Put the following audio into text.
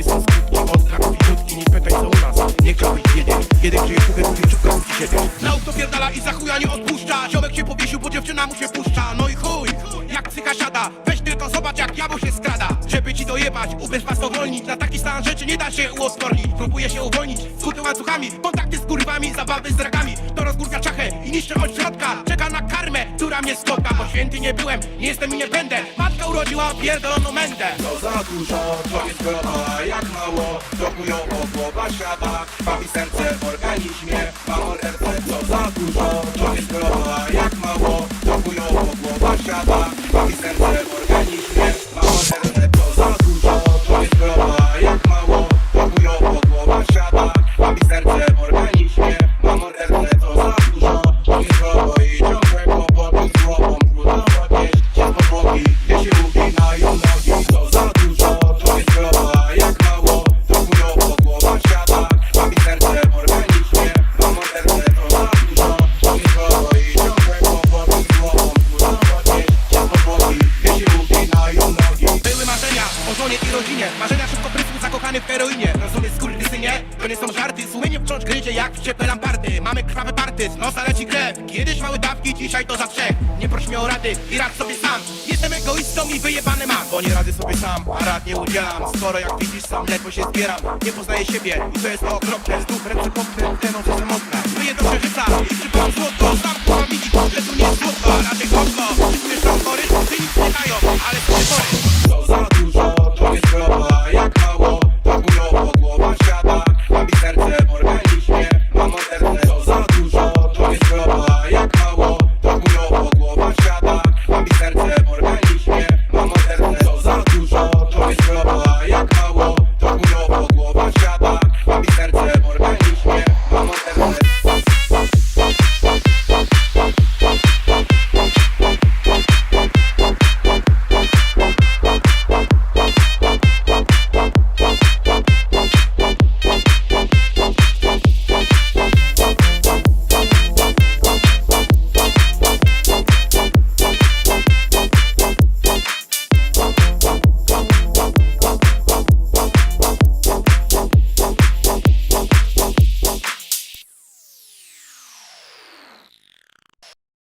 Takie są skutki od traków i krótki Nie pytaj co u nas, nie chciałbyś wiedzieć Kiedy grzeje kuchę, kupię czubka z siebie Na pierdala i za chuja nie odpuszcza. Ziomek się powiesił, bo dziewczyna mu się puszcza. No i chuj, jak psycha siada. Weź tylko zobacz jak jabło się skrada. Żeby ci dojebać, ubierz was powolnić. Na taki stan rzeczy nie da się uoskornić Próbuje się uwolnić, skuty łańcuchami Kontakty z kurwami, zabawy z dragami To rozgórka czachę i niszczy od środka. Czeka na mnie spotka Bo święty nie byłem, nie jestem i nie będę. Matka urodziła pierdoloną mędę. To za dużo, to jest choroba jak mało. To chujowo głowa siada Bawi serce w organizmie Mam RC, co za dużo To jest choroba jak mało rodzinie. Marzenia szybko prysły, zakochany w heroinie. Rozumiesz skurwysynie? To nie są żarty Sumienie wciąż gryzie jak w ciepłe lamparty. Mamy krwawe party, z nosa leci krew. Kiedyś mały dawki, dzisiaj to za trzech Nie proś mnie o rady i rad sobie sam. Jestem egoistą i wyjebany mam Bo nie rady sobie sam, a rad nie udzielam. Skoro jak widzisz sam ledwo się zbieram. Nie poznaję siebie i to jest okropne. Znów ręce popnę, te noce samotne